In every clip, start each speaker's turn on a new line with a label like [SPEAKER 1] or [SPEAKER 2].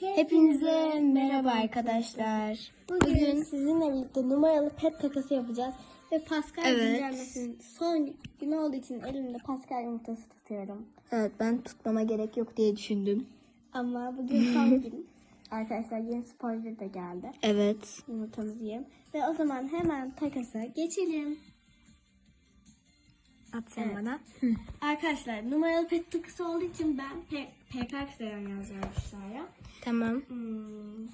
[SPEAKER 1] Hepinize merhaba arkadaşlar.
[SPEAKER 2] Bugün sizinle birlikte numaralı pet takası yapacağız. Ve Pascal
[SPEAKER 1] Evet.
[SPEAKER 2] güncellemesinin son günü olduğu için elimde Pascal yumurtası tutuyorum.
[SPEAKER 1] Evet ben tutmama gerek yok diye düşündüm.
[SPEAKER 2] Ama bugün son gün. Arkadaşlar yeni spoiler da geldi.
[SPEAKER 1] Evet.
[SPEAKER 2] Yumurtamızı yiyelim. Ve o zaman hemen takasa geçelim.
[SPEAKER 1] At sen
[SPEAKER 2] Evet.
[SPEAKER 1] bana.
[SPEAKER 2] Arkadaşlar numaralı pet takası olduğu için ben P PK Kısayan yazacağım aşağıya.
[SPEAKER 1] Tamam.
[SPEAKER 2] Hmm.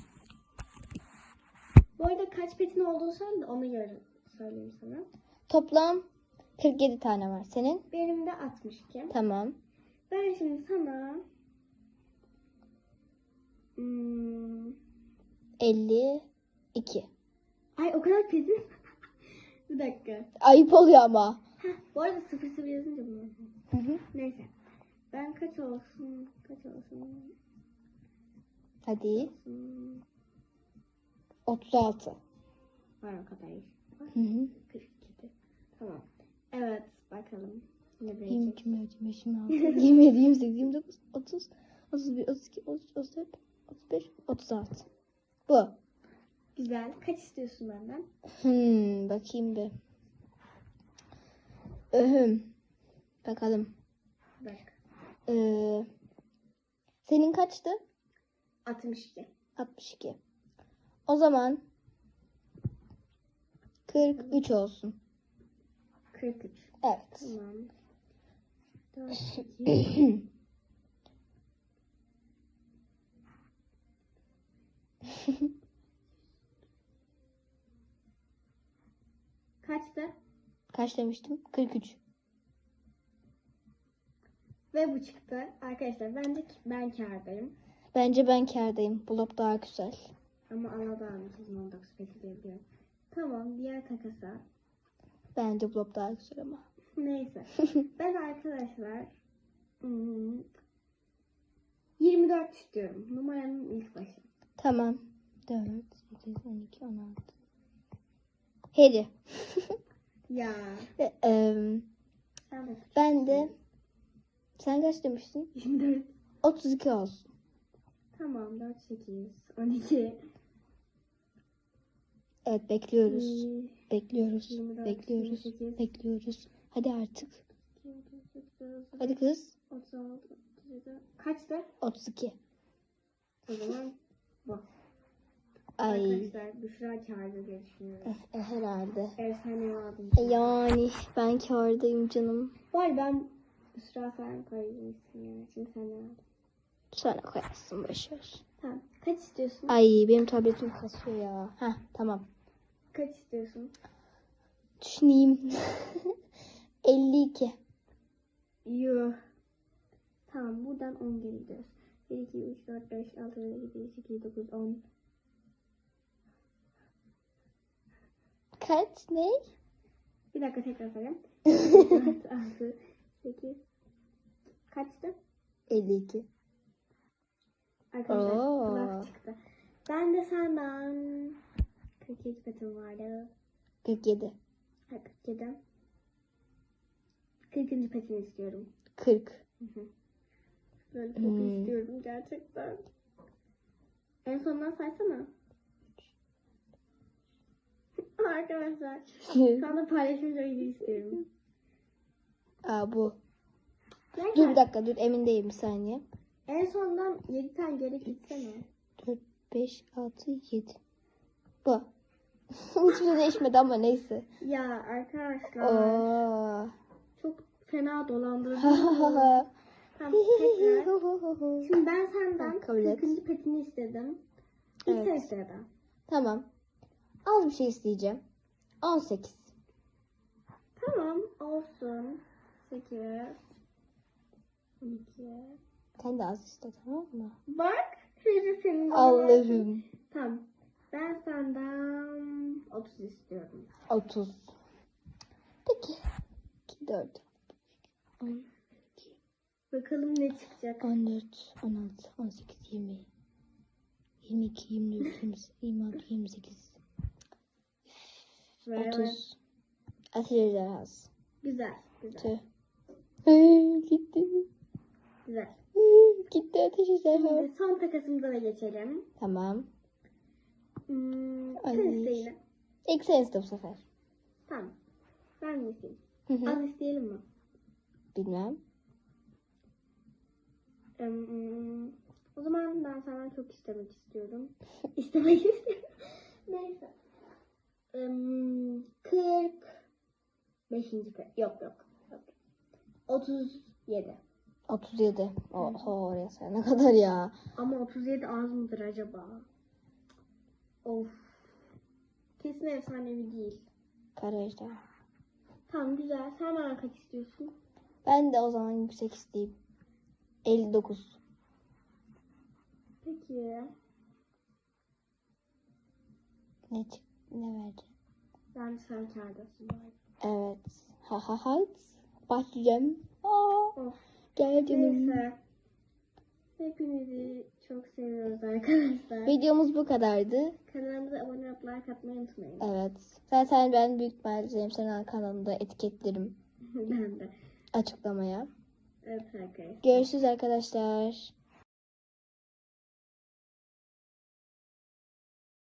[SPEAKER 2] Bu arada kaç petin olduğunu söyle de ona göre söyleyeyim sana.
[SPEAKER 1] Toplam 47 tane var. Senin?
[SPEAKER 2] Benim de 62.
[SPEAKER 1] Tamam.
[SPEAKER 2] Ben şimdi sana hmm,
[SPEAKER 1] 52.
[SPEAKER 2] ay o kadar petin. Bir dakika.
[SPEAKER 1] Ayıp oluyor ama.
[SPEAKER 2] Heh, bu arada sıfır sıfır yazınca bunu.
[SPEAKER 1] Hı hı.
[SPEAKER 2] Neyse. Ben kaç olsun? Kaç olsun?
[SPEAKER 1] Hadi.
[SPEAKER 2] Hmm,
[SPEAKER 1] 36.
[SPEAKER 2] var o kadar.
[SPEAKER 1] Hı hı.
[SPEAKER 2] 47. Tamam. Evet bakalım. Ne
[SPEAKER 1] 20,
[SPEAKER 2] verecek?
[SPEAKER 1] 24, 25, 26, 27, 28, 29, 30, 31, 32, 33, 34, 35, 36. Bu.
[SPEAKER 2] Güzel. Kaç istiyorsun benden?
[SPEAKER 1] Hmm, bakayım bir. Öhüm. Bakalım.
[SPEAKER 2] Bak.
[SPEAKER 1] Ee, senin kaçtı?
[SPEAKER 2] 62.
[SPEAKER 1] 62. O zaman 43 olsun.
[SPEAKER 2] 43.
[SPEAKER 1] Evet.
[SPEAKER 2] Tamam. 4, 8. Kaçtı?
[SPEAKER 1] Kaç demiştim? 43.
[SPEAKER 2] Ve bu çıktı. Arkadaşlar bence ben kârdayım.
[SPEAKER 1] Bence ben kârdayım. Bu lob daha güzel.
[SPEAKER 2] Ama Allah'tan 19 peki diyebiliyorum. Tamam diğer takasa.
[SPEAKER 1] Bence bu lob daha güzel ama.
[SPEAKER 2] Neyse. ben arkadaşlar hmm, 24 istiyorum. Numaranın ilk başı.
[SPEAKER 1] Tamam. 4, 8, 12, 16. Harry.
[SPEAKER 2] Ya. Sen de
[SPEAKER 1] ben de sen kaç demiştin?
[SPEAKER 2] 24.
[SPEAKER 1] 32 olsun.
[SPEAKER 2] Tamam 4, 8, 12.
[SPEAKER 1] Evet bekliyoruz.
[SPEAKER 2] Hmm,
[SPEAKER 1] Bekliyoruz.
[SPEAKER 2] 24,
[SPEAKER 1] Bekliyoruz.
[SPEAKER 2] 28.
[SPEAKER 1] Bekliyoruz. Hadi artık.
[SPEAKER 2] 38,
[SPEAKER 1] Hadi kız.
[SPEAKER 2] 36, 37. Kaçtı?
[SPEAKER 1] 32.
[SPEAKER 2] O zaman bu.
[SPEAKER 1] Ay.
[SPEAKER 2] Arkadaşlar Büşra kârdı diye düşünüyorum.
[SPEAKER 1] e, herhalde.
[SPEAKER 2] Efsane aldım.
[SPEAKER 1] E, Yani ben kârdayım canım.
[SPEAKER 2] Var ben Büşra sen koyacaksın yani. Çünkü sen de aldın.
[SPEAKER 1] Sonra koyarsın boşver.
[SPEAKER 2] Tamam. Kaç istiyorsun?
[SPEAKER 1] Ay benim tabletim kasıyor ya. Heh tamam.
[SPEAKER 2] Kaç istiyorsun?
[SPEAKER 1] Düşüneyim. 52.
[SPEAKER 2] Yuh. Tamam buradan 10 geri gidiyoruz. 1, 2, 3, 4, 5, 6, 7, 8, 8, 9, 10.
[SPEAKER 1] Kaç ne?
[SPEAKER 2] Bir dakika tekrar. 4, 6, 8. Kaçtı?
[SPEAKER 1] 52.
[SPEAKER 2] Arkadaşlar
[SPEAKER 1] Oo.
[SPEAKER 2] laf çıktı. Ben de senden 42 katım vardı.
[SPEAKER 1] 47.
[SPEAKER 2] Ha 47. 40. petini istiyorum.
[SPEAKER 1] 40.
[SPEAKER 2] Böyle çok
[SPEAKER 1] Hmm.
[SPEAKER 2] istiyorum gerçekten. En sondan saysana. Arkadaşlar şu anda videoyu istiyorum.
[SPEAKER 1] Aa bu.
[SPEAKER 2] Neyse.
[SPEAKER 1] Dur bir dakika dur emin değilim bir saniye.
[SPEAKER 2] En sondan 7 tane geri gitsene.
[SPEAKER 1] 4, 5, 6, 7. Bu. Hiçbir değişmedi ama neyse.
[SPEAKER 2] Ya arkadaşlar
[SPEAKER 1] Oo.
[SPEAKER 2] çok fena dolandırıcı. tamam. Şimdi ben senden
[SPEAKER 1] Tamam, kabul et.
[SPEAKER 2] 40. petini istedim. İlk
[SPEAKER 1] Evet.
[SPEAKER 2] sen istedin.
[SPEAKER 1] tamam. Az bir şey isteyeceğim. 18.
[SPEAKER 2] Tamam olsun. 8 12
[SPEAKER 1] Sen de az iste tamam mı?
[SPEAKER 2] Bak Feri senin bana
[SPEAKER 1] Allah'ım.
[SPEAKER 2] Tamam. Ben senden 30 istiyorum.
[SPEAKER 1] 30. Peki. 2, 4,
[SPEAKER 2] Bakalım ne çıkacak.
[SPEAKER 1] 14, 16, 18, 20, 22, 24, 28, 26, 28,
[SPEAKER 2] Ve
[SPEAKER 1] 30. Ateş ejderhası.
[SPEAKER 2] Güzel. Güzel.
[SPEAKER 1] Tüh. Gitti.
[SPEAKER 2] Güzel.
[SPEAKER 1] Hayır. Gitti ateş.
[SPEAKER 2] Şimdi son takasımıza da geçelim.
[SPEAKER 1] Tamam.
[SPEAKER 2] Hmm,
[SPEAKER 1] Ay.
[SPEAKER 2] sen isteyelim.
[SPEAKER 1] İlk sen iste bu sefer.
[SPEAKER 2] Tamam. Ben mi isteyeyim?
[SPEAKER 1] Hı hı.
[SPEAKER 2] Az isteyelim mi?
[SPEAKER 1] Bilmem.
[SPEAKER 2] Hmm, o zaman ben senden çok istemek istiyorum. İstemek istiyorum. Neyse. Hmm, 45. kare. Yok yok. yok. 37.
[SPEAKER 1] 37. Oho oraya sen ne kadar ya.
[SPEAKER 2] Ama 37 az mıdır acaba? Of. Kesin efsanevi değil.
[SPEAKER 1] Kara ejderha.
[SPEAKER 2] Tamam güzel. Sen bana kaç istiyorsun?
[SPEAKER 1] Ben de o zaman yüksek isteyeyim. 59.
[SPEAKER 2] Peki.
[SPEAKER 1] Ne çık ne verdi?
[SPEAKER 2] Ben sen kârdasın.
[SPEAKER 1] Evet. Ha ha ha. Başlayacağım. Aa, gel canım.
[SPEAKER 2] Neyse. Hepinizi çok seviyoruz arkadaşlar.
[SPEAKER 1] Videomuz bu kadardı.
[SPEAKER 2] Kanalımıza abone olup like atmayı unutmayın.
[SPEAKER 1] Evet. Zaten ben büyük ihtimalle Zeynep Sena kanalında etiketlerim
[SPEAKER 2] ben de.
[SPEAKER 1] açıklamaya.
[SPEAKER 2] Evet arkadaşlar.
[SPEAKER 1] Görüşürüz arkadaşlar.